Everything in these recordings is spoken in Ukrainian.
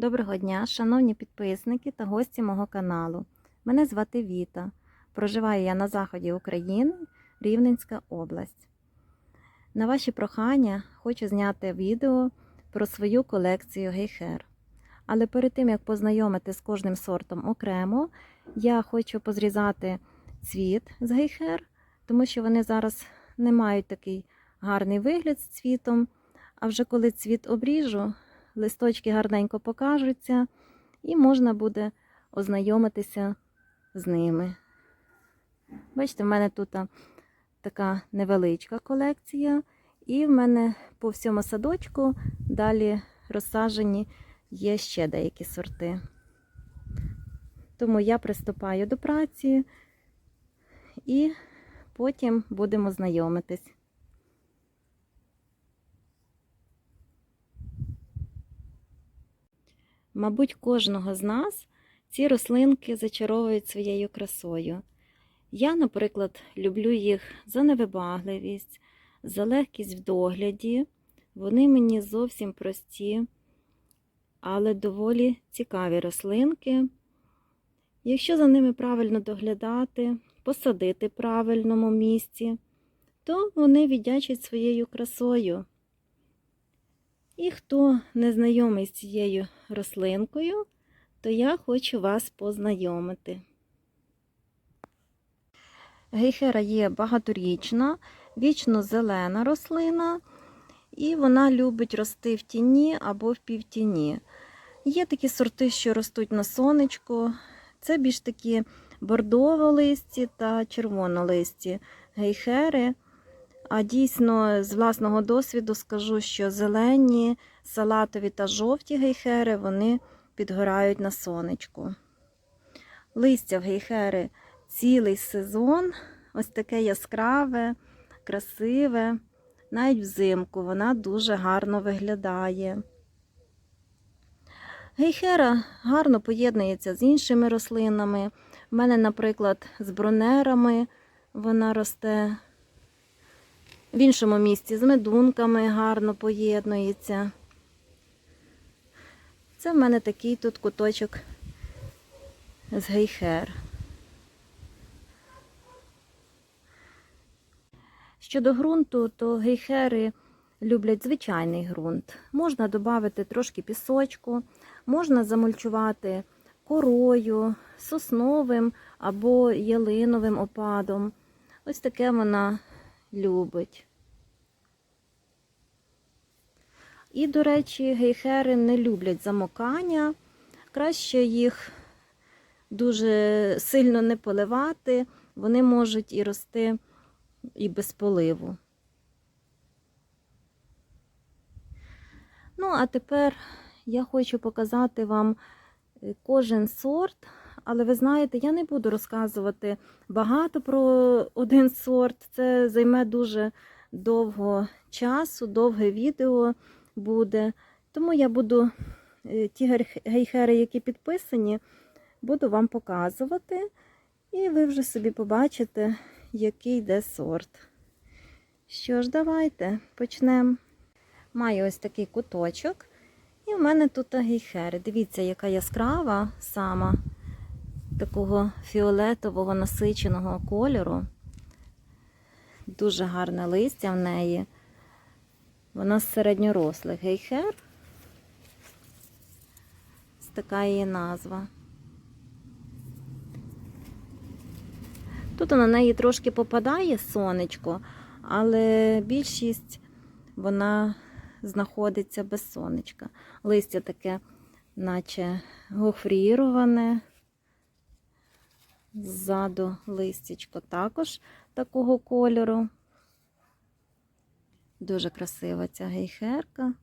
Доброго дня, шановні підписники та гості мого каналу. Мене звати Віта. Проживаю я на заході України, Рівненська область. На ваші прохання хочу зняти відео про свою колекцію гейхер. Але перед тим як познайомити з кожним сортом окремо, я хочу позрізати цвіт з гейхер, тому що вони зараз не мають такий гарний вигляд з цвітом. А вже коли цвіт обріжу, листочки гарненько покажуться, і можна буде ознайомитися з ними. Бачите, в мене тут така невеличка колекція, і в мене по всьому садочку далі розсаджені є ще деякі сорти. Тому я приступаю до праці і потім будемо знайомитись. Мабуть, кожного з нас ці рослинки зачаровують своєю красою. Я, наприклад, люблю їх за невибагливість, за легкість в догляді. Вони мені зовсім прості, але доволі цікаві рослинки. Якщо за ними правильно доглядати, посадити в правильному місці, то вони віддячать своєю красою. І хто не знайомий з цією рослинкою, то я хочу вас познайомити. Гейхера є багаторічна, вічно зелена рослина, і вона любить рости в тіні або в півтіні. Є такі сорти, що ростуть на сонечку. Це більш такі бордово-листі та червонолисті гейхери. А дійсно, з власного досвіду скажу, що зелені, салатові та жовті гейхери вони підгорають на сонечку. Листя в гейхери цілий сезон, ось таке яскраве, красиве. Навіть взимку вона дуже гарно виглядає. Гейхера гарно поєднується з іншими рослинами. У мене, наприклад, з бронерами вона росте. В іншому місці з медунками гарно поєднується. Це в мене такий тут куточок з гейхер. Щодо ґрунту, то гейхери люблять звичайний ґрунт. Можна додати трошки пісочку, можна замульчувати корою, сосновим або ялиновим опадом. Ось таке вона любить. І, до речі, гейхери не люблять замокання. Краще їх дуже сильно не поливати, вони можуть і рости і без поливу. Ну, а тепер я хочу показати вам кожен сорт, але ви знаєте, я не буду розказувати багато про один сорт. Це займе дуже довго часу, довге відео буде. Тому я буду ті гейхери, які підписані, буду вам показувати. І ви вже собі побачите, який йде сорт. Що ж, давайте почнемо. Маю ось такий куточок. І в мене тут гейхери. Дивіться, яка яскрава сама такого фіолетового насиченого кольору. Дуже гарне листя в неї. Вона з середньорослих гейхер. Ось така її назва. Тут на неї трошки попадає сонечко, але більшість вона знаходиться без сонечка. Листя таке, наче гофріроване. Ззаду листячко також такого кольору. Дуже красива ця гейхерка.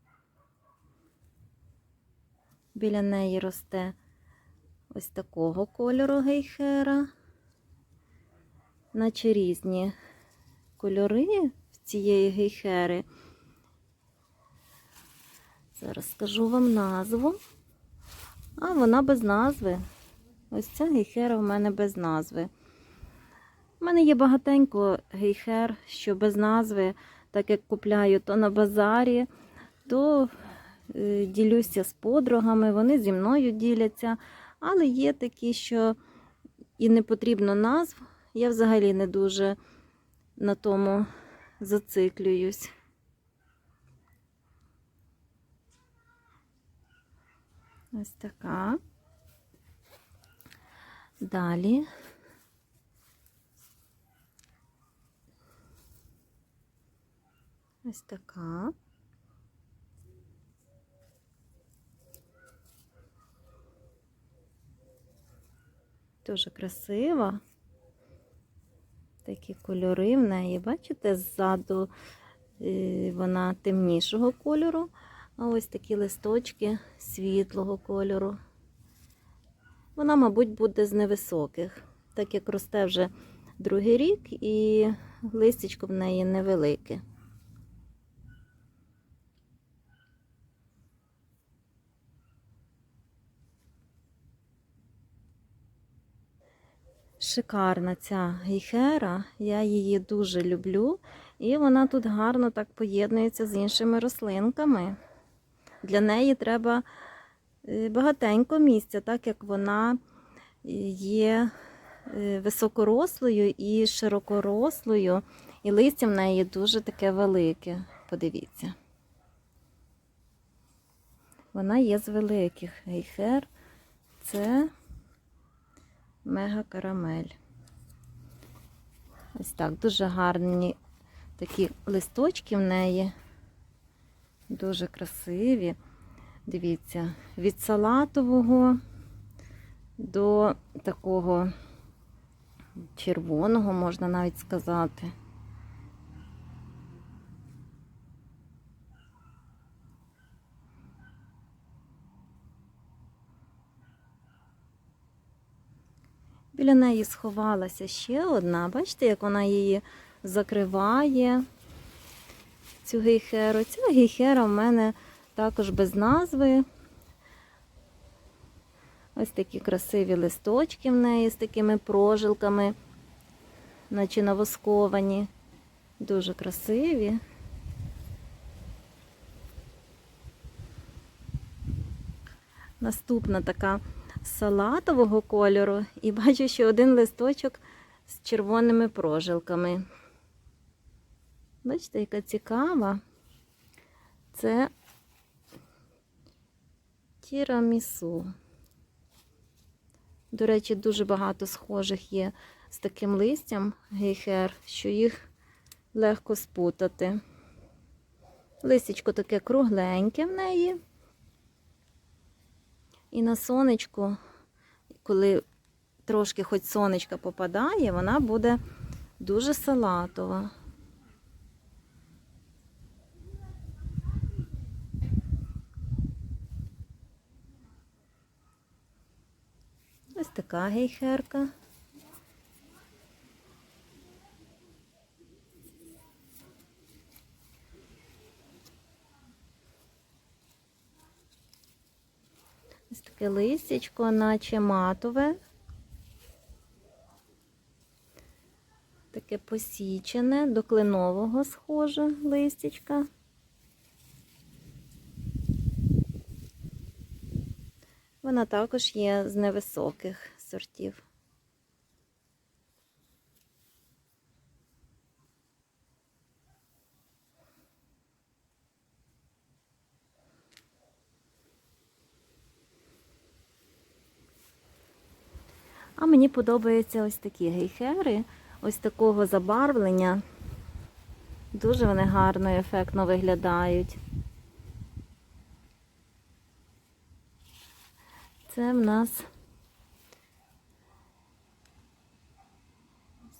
Біля неї росте ось такого кольору гейхера, наче різні кольори в цієї гейхери. Зараз скажу вам назву. А вона без назви. Ось ця гейхера в мене без назви. У мене є багатенько гейхер, що без назви, так як купляю то на базарі, то е, ділюся з подругами, вони зі мною діляться. Але є такі, що і не потрібно назв. Я взагалі не дуже на тому зациклююсь. Ось така. Далі. Ось така. Дуже красива. Такі кольори в неї. Бачите, ззаду е, вона темнішого кольору, а ось такі листочки світлого кольору. Вона, мабуть, буде з невисоких, так як росте вже другий рік, і листячко в неї невелике. Шикарна ця гейхера, я її дуже люблю, і вона тут гарно так поєднується з іншими рослинками. Для неї треба багатенько місця, так як вона є е, високорослою і широкорослою, і листя в неї дуже таке велике. Подивіться. Вона є з великих гейхер. Це мега карамель. Ось так, дуже гарні такі листочки в неї. Дуже красиві. Дивіться, від салатового до такого червоного, можна навіть сказати. Біля неї сховалася ще одна. Бачите, як вона її закриває, цю гейхеру. Ця гейхера в мене також без назви. Ось такі красиві листочки в неї з такими прожилками, наче навосковані. Дуже красиві. Наступна така салатового кольору і бачу, що один листочок з червоними прожилками. Бачите, яка цікава. Це тірамісу. До речі, дуже багато схожих є з таким листям гейхер, що їх легко спутати. Листячко таке кругленьке в неї. І на сонечку, коли трошки хоч сонечка попадає, вона буде дуже салатова. Ось така гейхерка. Ось таке листячко, наче матове. Таке посічене, до кленового схоже листячка. Вона також є з невисоких сортів. А мені подобаються ось такі гейхери, ось такого забарвлення. Дуже вони гарно і ефектно виглядають. Це в нас ось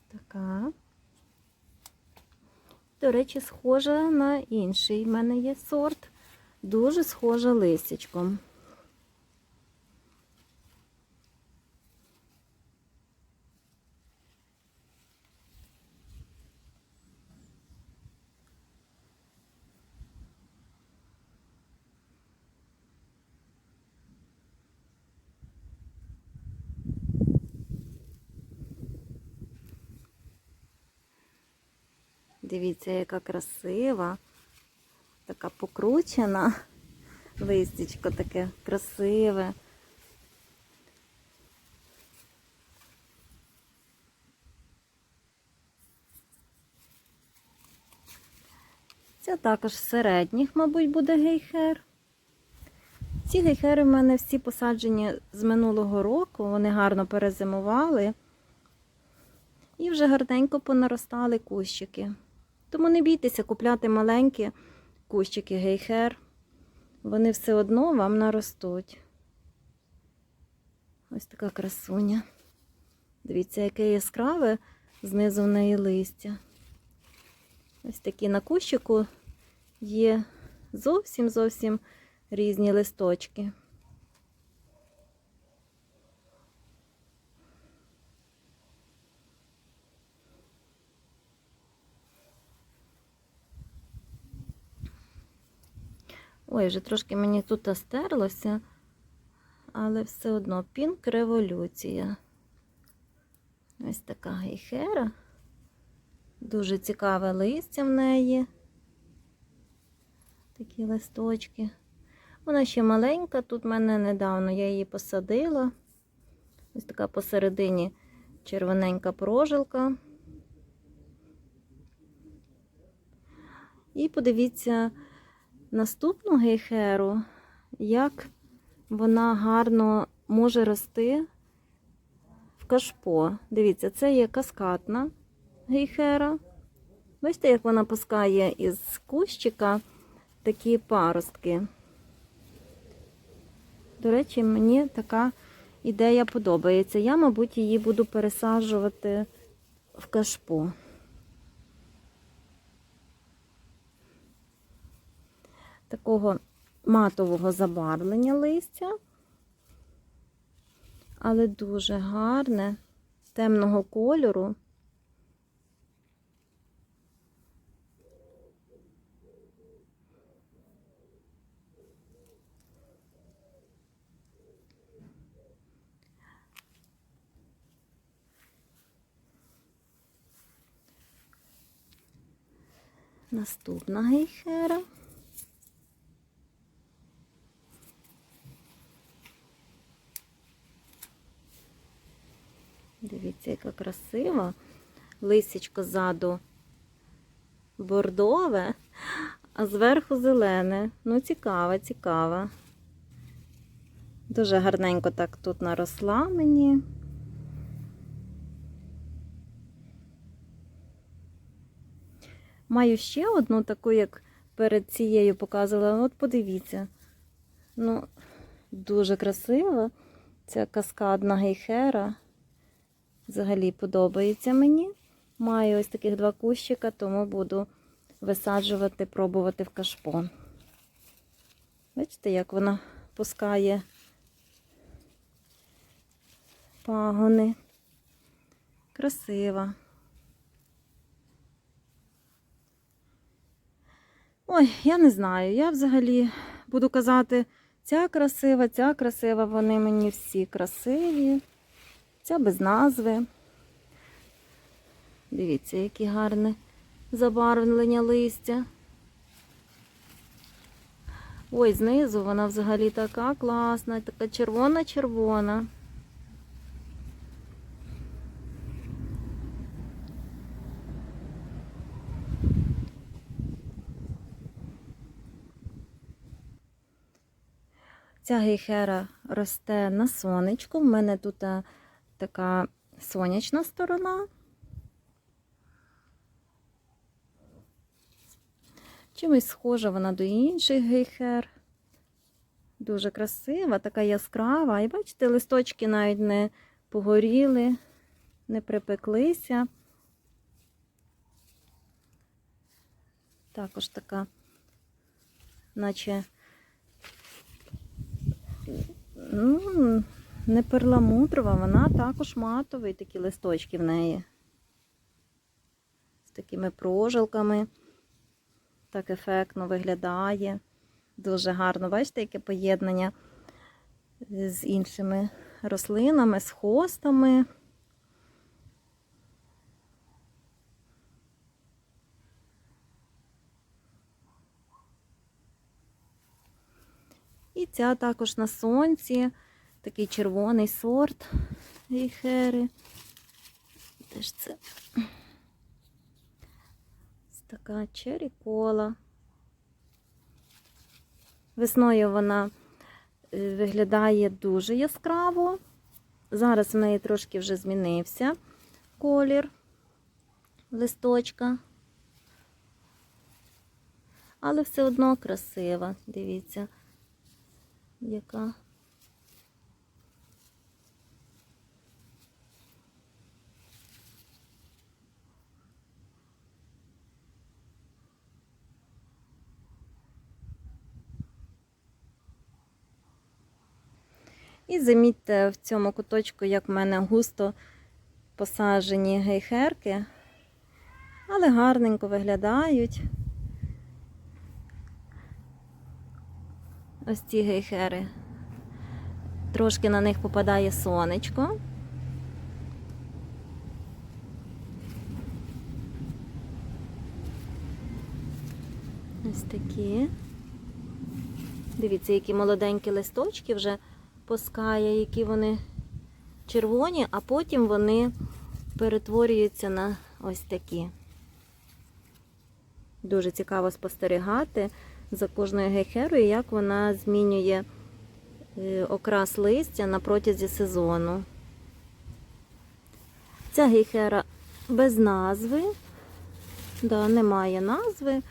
До речі, схожа на інший У мене є сорт. Дуже схожа листячком. Дивіться, яка красива, така покручена. листячко таке красиве. Це також середніх, мабуть, буде гейхер. Ці гейхери в мене всі посаджені з минулого року, вони гарно перезимували і вже гарненько понаростали кущики. Тому не бійтеся купляти маленькі кущики гейхер. Вони все одно вам наростуть. Ось така красуня. Дивіться, яке яскраве знизу в неї листя. Ось такі на кущику є зовсім зовсім різні листочки. Ой, вже трошки мені тут стерлося, але все одно пінк революція. Ось така гейхера. Дуже цікаве листя в неї. Такі листочки. Вона ще маленька, тут в мене недавно я її посадила. Ось така посередині червоненька прожилка. І подивіться наступну гейхеру, як вона гарно може рости в кашпо. Дивіться, це є каскадна гейхера. Бачите, як вона пускає із кущика такі паростки. До речі, мені така ідея подобається. Я, мабуть, її буду пересаджувати в кашпо. Такого матового забарвлення листя, але дуже гарне, темного кольору. Наступна гейхера. Яка красива. Лисичко ззаду бордове, а зверху зелене. Ну, цікава, цікава. Дуже гарненько так тут наросла мені. Маю ще одну таку, як перед цією показувала. От подивіться. Ну, дуже красива. Ця каскадна гейхера. Взагалі подобається мені. Маю ось таких два кущика, тому буду висаджувати, пробувати в кашпо. Бачите, як вона пускає пагони. Красива. Ой, я не знаю. Я взагалі буду казати, ця красива, ця красива, вони мені всі красиві. Ця без назви. Дивіться, які гарне забарвлення листя. Ой, знизу вона взагалі така класна, така червона-червона. Ця гейхера росте на сонечку. В мене тут а, така сонячна сторона. Чимось схожа вона до інших гейхер. Дуже красива, така яскрава. І бачите, листочки навіть не погоріли, не припеклися. Також така, наче ну, не перламутрова, вона також матовий, такі листочки в неї. З такими прожилками. Так ефектно виглядає. Дуже гарно. Бачите, яке поєднання з іншими рослинами, з хостами. Ця також на сонці, такий червоний сорт гейхери. Де ж це? Така чері кола. Весною вона е, виглядає дуже яскраво. Зараз в неї трошки вже змінився колір листочка. Але все одно красива. Дивіться, яка. І замітьте в цьому куточку, як в мене густо посаджені гейхерки, але гарненько виглядають. Ось ці гейхери. Трошки на них попадає сонечко. Ось такі. Дивіться, які молоденькі листочки вже пускає, які вони червоні, а потім вони перетворюються на ось такі. Дуже цікаво спостерігати за кожною гейхерою, як вона змінює е, окрас листя на протязі сезону. Ця гейхера без назви, да, немає назви,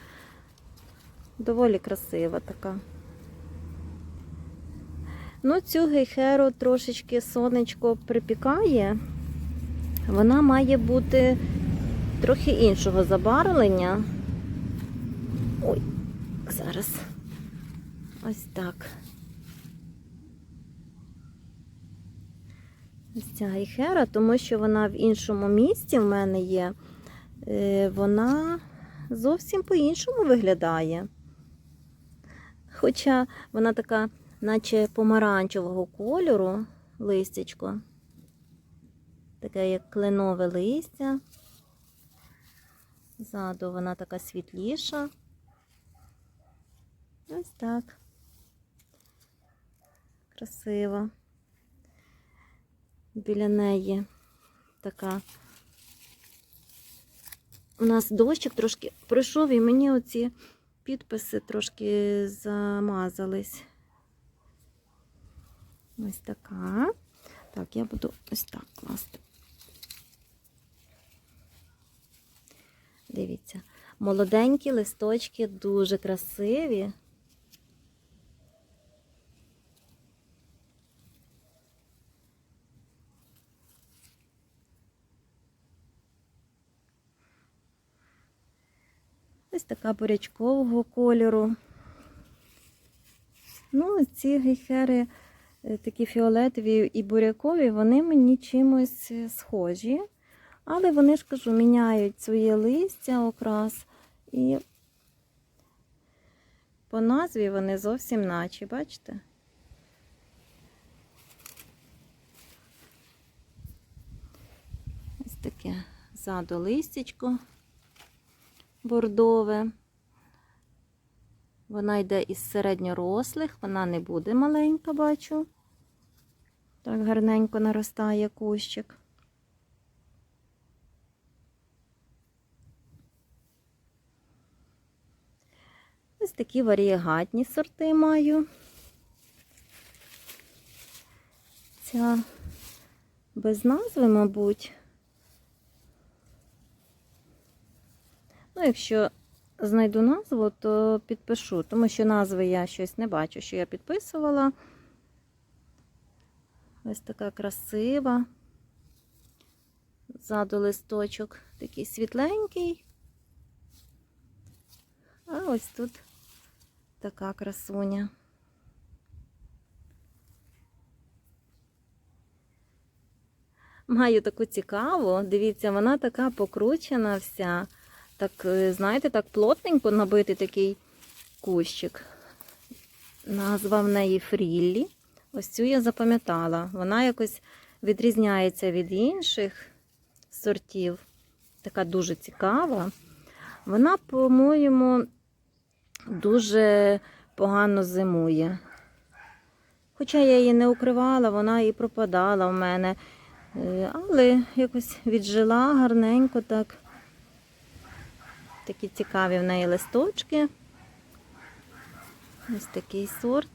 доволі красива така. Ну, цю гейхеру трошечки сонечко припікає. Вона має бути трохи іншого забарвлення. Ой, зараз. Ось так. Ось ця гейхера, тому що вона в іншому місці в мене є, е, вона зовсім по-іншому виглядає. Хоча вона така наче помаранчевого кольору листячко. Таке як кленове листя. Ззаду вона така світліша. Ось так. Красиво. Біля неї така. У нас дощик трошки пройшов, і мені оці підписи трошки замазались. Ось така. Так, я буду ось так класти. Дивіться, молоденькі листочки дуже красиві. Ось така бурячкового кольору. Ну, ці гейхери такі фіолетові і бурякові, вони мені чимось е, схожі. Але вони ж кажу, міняють своє листя окрас. І по назві вони зовсім наче, бачите? Ось таке ззаду листячко бордове. Вона йде із середньорослих, вона не буде маленька, бачу. Так гарненько наростає кущик. Ось такі варієгатні сорти маю. Ця без назви, мабуть. Ну, якщо знайду назву, то підпишу, тому що назви я щось не бачу, що я підписувала. Ось така красива. Ззаду листочок такий світленький. А ось тут така красуня. Маю таку цікаву, дивіться, вона така покручена вся. Так, е, знаєте, так плотненько набитий такий кущик. Назва в неї Фріллі. Ось цю я запам'ятала. Вона якось відрізняється від інших сортів. Така дуже цікава. Вона, по-моєму, дуже погано зимує. Хоча я її не укривала, вона і пропадала в мене. Е, Але якось віджила гарненько так. Такі цікаві в неї листочки. Ось такий сорт.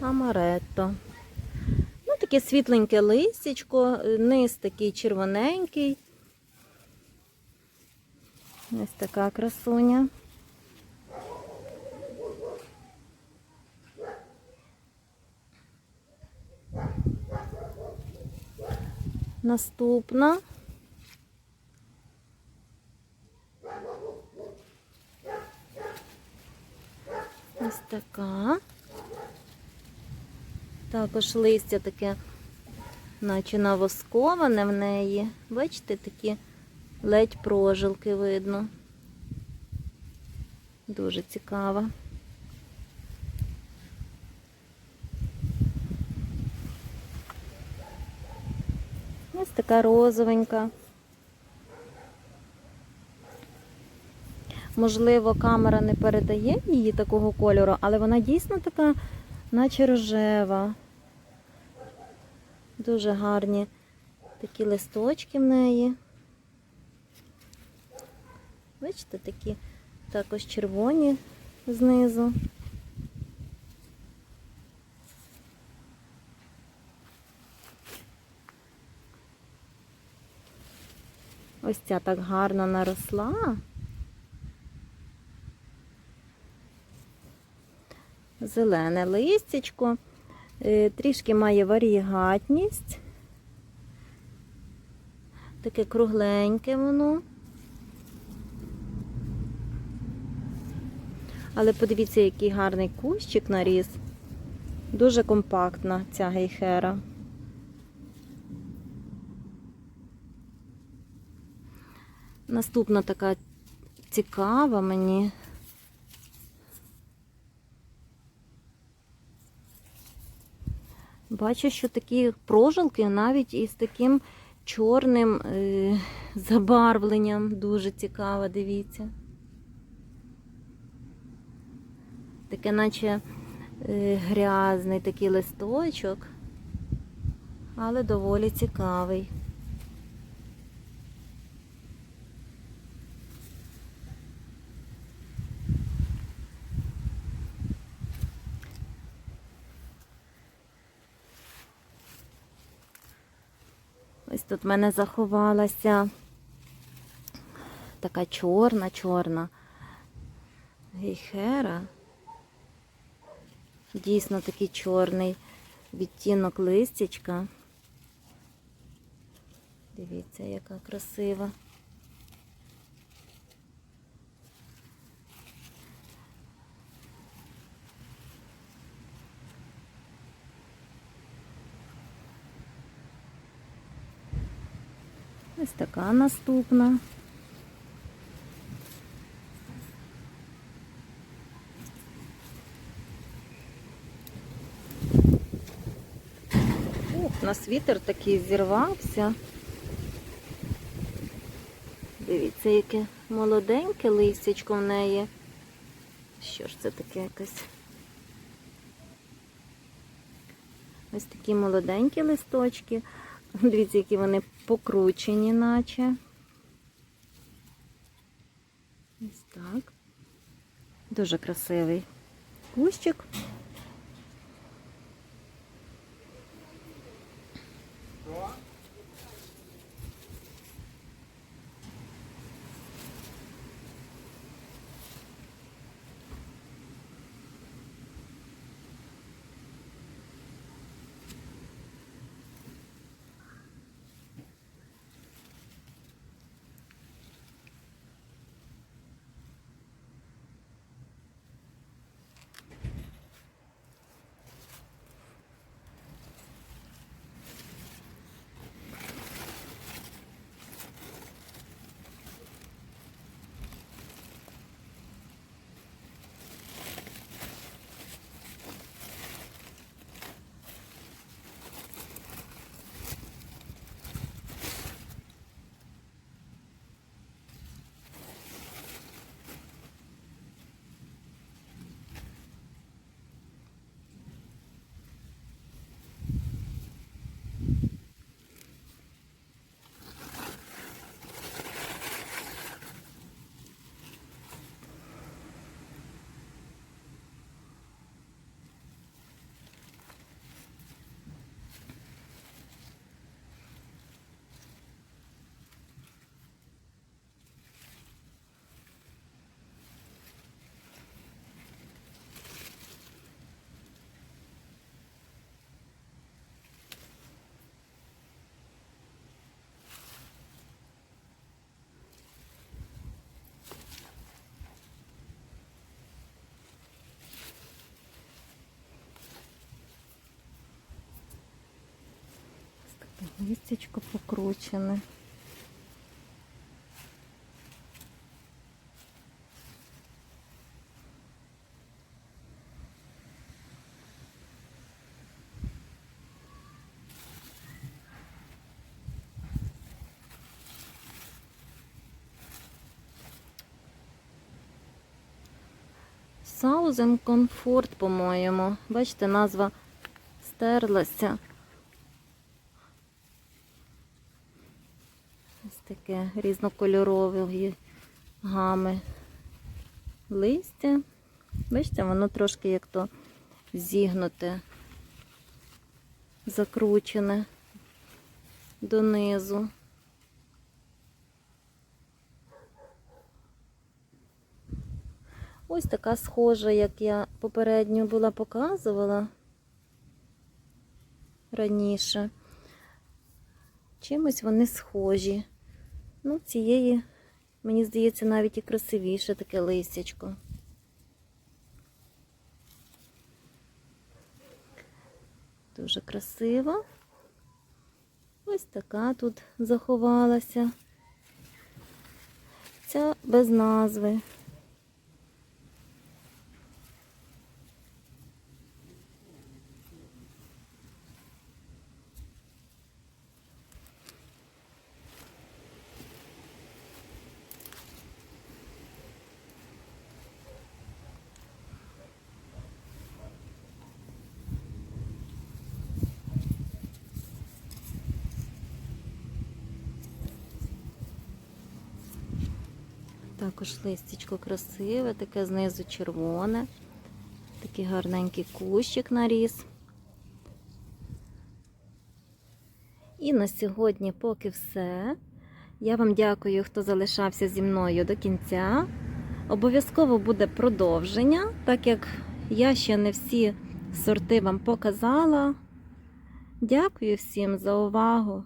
Амаретто. Ну, таке світленьке листячко, е, низ такий червоненький. Ось така красуня. Наступна. Ось така. Також листя таке, наче навосковане в неї. Бачите, такі ледь прожилки видно. Дуже цікава. Ось така розовенька. Можливо, камера не передає її такого кольору, але вона дійсно така, наче рожева. Дуже гарні такі листочки в неї. Бачите, такі також червоні знизу. Ось ця так гарно наросла. Зелене листячко, Е, трішки має варігатність. Таке кругленьке воно. Але подивіться, який гарний кущик наріс. Дуже компактна ця гейхера. Наступна така цікава мені. Бачу, що такі прожилки навіть із таким чорним е, забарвленням. Дуже цікаво, дивіться. Таке, наче е, грязний такий листочок, але доволі цікавий. Ось тут в мене заховалася така чорна-чорна гейхера. Дійсно такий чорний відтінок листячка. Дивіться, яка красива. Ось така наступна. Ух, у нас вітер такий зірвався. Дивіться, яке молоденьке листячко в неї. Що ж це таке якесь? Ось такі молоденькі листочки. Дивіться, які вони покручені, наче. Ось так. Дуже красивий кущик. Листячко покручене. Саузен комфорт, по-моєму. Бачите, назва стерлася. Ось таке різнокольорові гами листя. Бачите, воно трошки як то зігнуте, закручене донизу. Ось така схожа, як я попередньо була показувала раніше. Чимось вони схожі. Ну, цієї, мені здається, навіть і красивіше таке листячко. Дуже красиво. Ось така тут заховалася. Ця без назви. Також листячко красиве, таке знизу червоне. Такий гарненький кущик наріс. І на сьогодні поки все. Я вам дякую, хто залишався зі мною до кінця. Обов'язково буде продовження, так як я ще не всі сорти вам показала. Дякую всім за увагу.